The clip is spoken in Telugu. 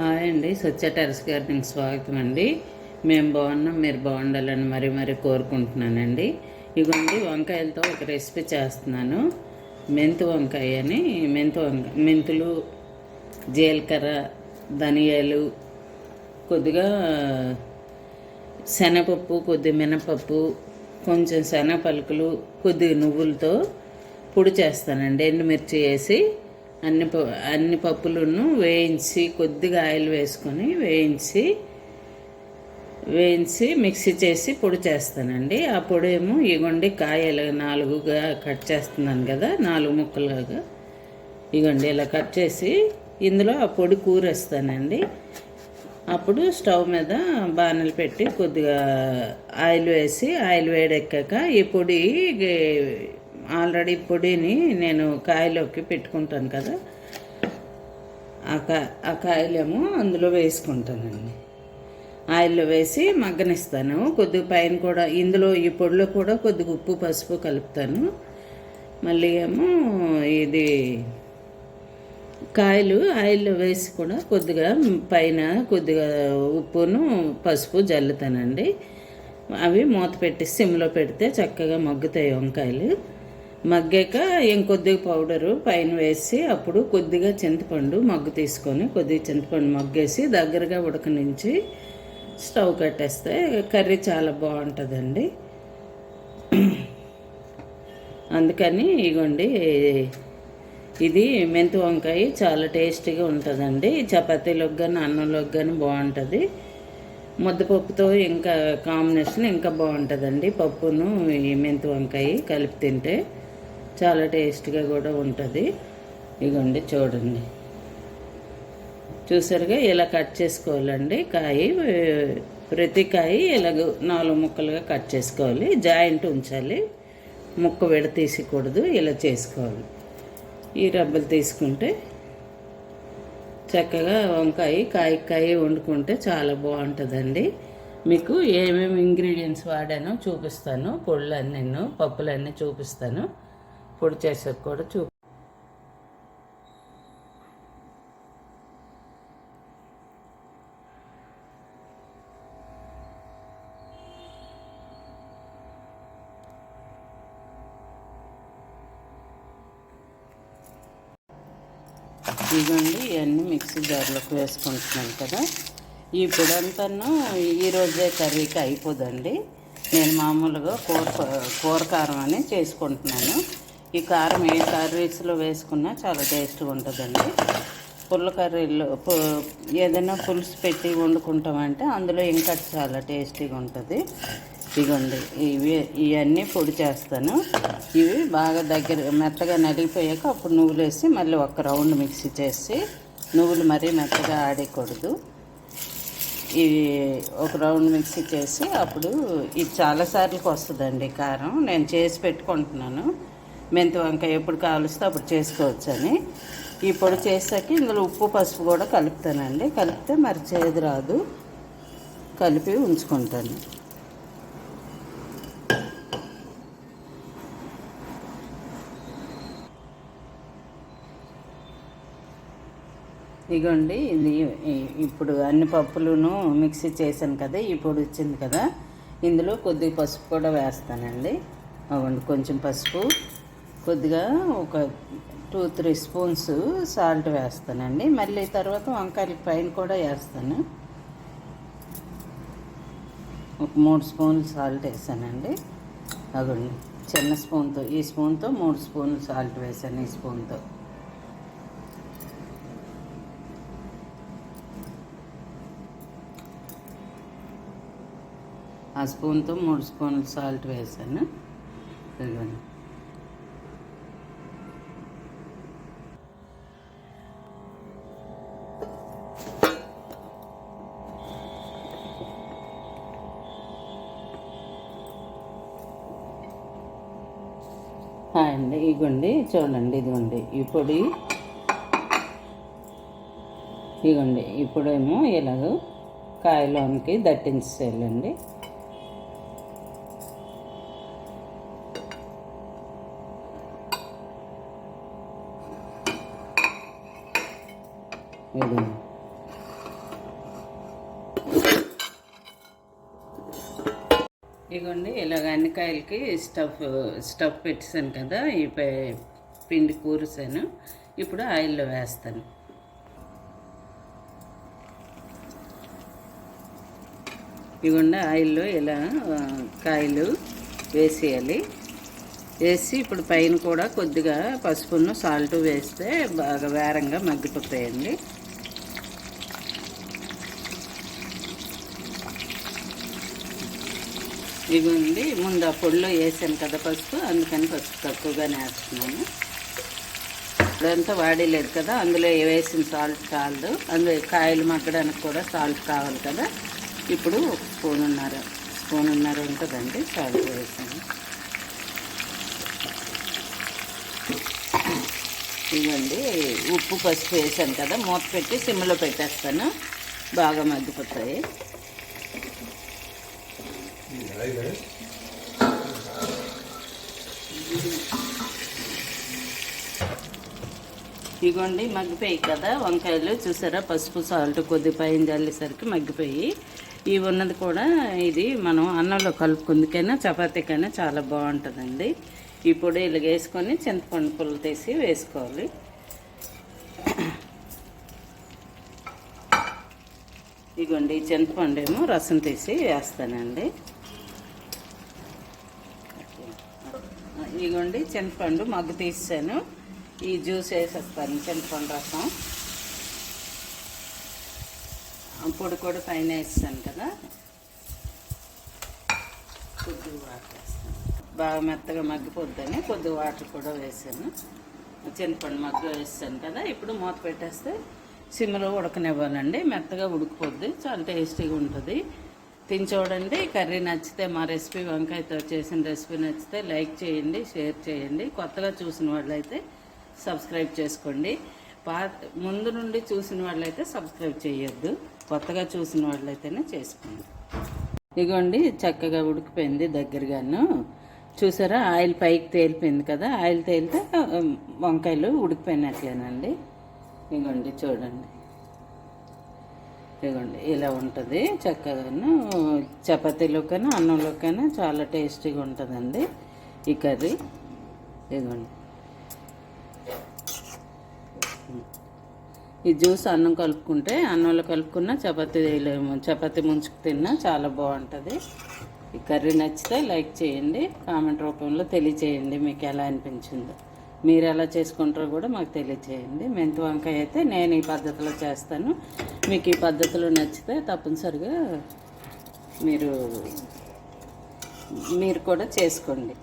హాయ్ అండి సత్య టెరస్ గార్డెనింగ్ స్వాగతం అండి. మేము బాగున్నాం మీరు బాగుండాలని మరీ మరీ కోరుకుంటున్నానండి. ఇగోండి వంకాయలతో ఒక రెసిపీ చేస్తున్నాను. మెంతు వంకాయ అని మెంతు వంకాయ మెంతులు జీలకర్ర ధనియాలు కొద్దిగా శనగపప్పు కొద్ది మినపప్పు కొంచెం శనగ పలుకులు కొద్దిగా నువ్వులతో పొడి చేస్తానండి ఎండుమిర్చి వేసి. అన్ని ప అన్ని పప్పులను వేయించి కొద్దిగా ఆయిల్ వేసుకొని వేయించి వేయించి మిక్సీ చేసి పొడి చేస్తానండి. ఆ పొడి ఏమో ఇగోండి కాయలు నాలుగుగా కట్ చేస్తున్నాను కదా నాలుగు ముక్కలుగా. ఇగోండి ఇలా కట్ చేసి ఇందులో ఆ పొడి కూరేస్తానండి. అప్పుడు స్టవ్ మీద బాణలు పెట్టి కొద్దిగా ఆయిల్ వేసి ఆయిల్ వేడెక్కాక ఈ పొడి ఆల్రెడీ పొడిని నేను కాయలోకి పెట్టుకుంటాను కదా. ఆ కా ఆ కాయలేమో అందులో వేసుకుంటానండి. ఆయిల్లో వేసి మగ్గనిస్తాను. కొద్దిగా పైన కూడా ఇందులో ఈ పొడిలో కూడా కొద్దిగా ఉప్పు పసుపు కలుపుతాను. మళ్ళీ ఏమో ఇది కాయలు ఆయిల్లో వేసి కూడా కొద్దిగా పైన కొద్దిగా ఉప్పును పసుపు జల్లుతానండి. అవి మూత పెట్టి సిమ్లో పెడితే చక్కగా మగ్గుతాయి వంకాయలు. మగ్గాక ఇంకొద్దిగా పౌడరు పైన వేసి అప్పుడు కొద్దిగా చింతపండు మగ్గు తీసుకొని కొద్దిగా చింతపండు మగ్గేసి దగ్గరగా ఉడకనించి స్టవ్ కట్టేస్తే కర్రీ చాలా బాగుంటుందండి. అందుకని ఇగోండి ఇది మెంతి వంకాయ చాలా టేస్టీగా ఉంటుందండి. చపాతీలోకి కానీ అన్నంలోకి కానీ బాగుంటుంది. ముద్దపప్పుతో ఇంకా కాంబినేషన్ ఇంకా బాగుంటుందండి. పప్పును ఈ మెంతి వంకాయ కలిపి తింటే. చాలా టేస్ట్గా కూడా ఉంటుంది. ఇగోండి చూడండి. చూసారుగా ఇలా కట్ చేసుకోవాలండి? కాయ ప్రతి కాయ ఇలాగ నాలుగు ముక్కలుగా కట్ చేసుకోవాలి. జాయింట్ ఉంచాలి. ముక్క విడ తీసకూడదు. ఇలా చేసుకోవాలి. ఈ రబ్బలు తీసుకుంటే చక్కగా వంకాయ కాయ కాయ వండుకుంటే చాలా బాగుంటుందండి. మీకు ఏమేమి ఇంగ్రీడియంట్స్ వాడానో చూపిస్తాను. పొడులన్నీ పప్పులన్నీ చూపిస్తాను. పొడి చేసాక కూడా చూ ఇదిగోండి ఇవన్నీ మిక్సీ జార్లోకి వేసుకుంటున్నాను కదా. ఈ పొడంతాను ఈరోజే కర్రీకి అయిపోదండి. నేను మామూలుగా కూర కూర కారం అని చేసుకుంటున్నాను. ఈ కారం ఏ కర్రీస్లో వేసుకున్నా చాలా టేస్ట్గా ఉంటుందండి. పుల్ల కర్రీలో ఏదైనా పులుసు పెట్టి వండుకుంటామంటే అందులో ఇంకా చాలా టేస్టీగా ఉంటుంది. ఇదిగోండి ఇవి ఇవన్నీ పొడి చేస్తాను. ఇవి బాగా దగ్గర మెత్తగా నలిగిపోయాక అప్పుడు నువ్వులు వేసి మళ్ళీ ఒక రౌండ్ మిక్సీ చేసి నువ్వులు మరీ మెత్తగా ఆడకూడదు. ఇవి ఒక రౌండ్ మిక్సీ చేసి అప్పుడు ఇది చాలాసార్లకు వస్తుందండి కారం. నేను చేసి పెట్టుకుంటున్నాను. మెంతి వంకాయ ఎప్పుడు కావలిస్తే అప్పుడు చేసుకోవచ్చని. ఈ పొడి చేసాక ఇందులో ఉప్పు పసుపు కూడా కలుపుతానండి. కలిపితే మరి చేదు రాదు. కలిపి ఉంచుకుంటాను. ఇగోండి ఇది ఇప్పుడు అన్ని పప్పులను మిక్సీ చేశాను కదా ఈ పొడి వచ్చింది కదా. ఇందులో కొద్దిగా పసుపు కూడా వేస్తానండి. అవ్వండి కొంచెం పసుపు. కొద్దిగా ఒక టూ త్రీ స్పూన్స్ సాల్ట్ వేస్తానండి. మళ్ళీ తర్వాత వంకాయల పైన కూడా వేస్తాను. ఒక మూడు స్పూన్లు సాల్ట్ వేసానండి. అదండి చిన్న స్పూన్తో ఈ స్పూన్తో మూడు స్పూన్లు సాల్ట్ వేసాను ఈ స్పూన్తో. ఆ స్పూన్తో మూడు స్పూన్లు సాల్ట్ వేసాను. ఇదిగోండి. అండి ఇగోండి చూడండి ఇదిగోండి ఈ పొడి ఇగోండి ఇప్పుడేమో ఇలాగ కాయలోనికి దట్టించేయాలండి ఇదిగోండి. ఇగోండి ఇలాగ అన్ని కాయలకి స్టఫ్ స్టఫ్ పెట్టాను కదా ఈ పిండి కూరసాను ఇప్పుడు ఆయిల్లో వేస్తాను. ఇవ్వండి ఆయిల్లో ఇలా కాయలు వేసేయాలి. వేసి ఇప్పుడు పైన కూడా కొద్దిగా పసుపును సాల్ట్ వేస్తే బాగా వేరంగా మగ్గిపోతాయండి. ఇదిగోండి ముందు ఆ పొడిలో వేసాను కదా పసుపు అందుకని పసుపు తక్కువగానే వేస్తున్నాను. అదంతా వాడలేదు కదా అందులో వేసిన సాల్ట్ చాలదు అందులో కాయలు మగ్గడానికి కూడా సాల్ట్ కావాలి కదా. ఇప్పుడు ఒక స్పూన్ ఉన్నారు స్పూన్ ఉన్నారు ఉంటుందండి సాల్ట్ వేసాను. ఇవ్వండి ఉప్పు పసుపు వేసాను కదా మూత పెట్టి సిమ్లో పెట్టేస్తాను. బాగా మగ్గిపోతాయి. ఇగోండి మగ్గిపోయి కదా వంకాయలు చూసారా? పసుపు సాల్ట్ కొద్ది పైన మగ్గిపోయి. ఇవి ఉన్నది కూడా ఇది మనం అన్నంలో కలుపుకుందుకైనా చపాతీకైనా చాలా బాగుంటుందండి. ఈ పొడి ఇలా వేసుకొని చింతపండు పుల్ల తీసి వేసుకోవాలి. ఇగోండి చింతపండు ఏమో రసం తీసి వేస్తానండి. ఇదిగోండి చింతపండు మగ్గు తీసాను. ఈ జ్యూస్ వేసేస్తాను చింతపండు రసం. ఆ పొడి కూడా పైన వేస్తాను కదా. కొద్ది వాటర్ వేస్తాను. బాగా మెత్తగా మగ్గిపోద్దని కొద్దిగా వాటర్ కూడా వేసాను. చింతపండు మగ్గ వేస్తాను కదా. ఇప్పుడు మూత పెట్టేస్తే సిమ్లో ఉడకనివ్వాలండి. మెత్తగా ఉడికిపోద్ది. చాలా టేస్టీగా ఉంటుంది. తిని చూడండి కర్రీ నచ్చితే మా రెసిపీ వంకాయతో చేసిన రెసిపీ నచ్చితే లైక్ చేయండి షేర్ చేయండి. కొత్తగా చూసిన వాళ్ళైతే సబ్స్క్రైబ్ చేసుకోండి. పా ముందు నుండి చూసిన వాళ్ళైతే సబ్స్క్రైబ్ చేయొద్దు. కొత్తగా చూసిన వాళ్ళైతేనే చేసుకోండి. ఇగోండి చక్కగా ఉడికిపోయింది దగ్గరగాను. చూసారా ఆయిల్ పైకి తేలిపోయింది కదా ఆయిల్ తేలితే వంకాయలు ఉడికిపోయినట్లేనండి. ఇగోండి చూడండి. ఇదిగోండి ఇలా ఉంటుంది. చక్కగాను చపాతీలోకైనా అన్నంలోకైనా చాలా టేస్టీగా ఉంటుందండి ఈ కర్రీ. ఇదిగోండి. ఈ జ్యూస్ అన్నం కలుపుకుంటే అన్నంలో కలుపుకున్న చపాతీ చపాతీ ముంచుకు తిన్నా చాలా బాగుంటుంది. ఈ కర్రీ నచ్చితే లైక్ చేయండి కామెంట్ రూపంలో తెలియచేయండి మీకు ఎలా అనిపించిందో. మీరు ఎలా చేసుకుంటారో కూడా మాకు తెలియచేయండి. మెంతి వంకాయ అయితే నేను ఈ పద్ధతిలో చేస్తాను. మీకు ఈ పద్ధతిలో నచ్చితే తప్పనిసరిగా మీరు మీరు కూడా చేసుకోండి.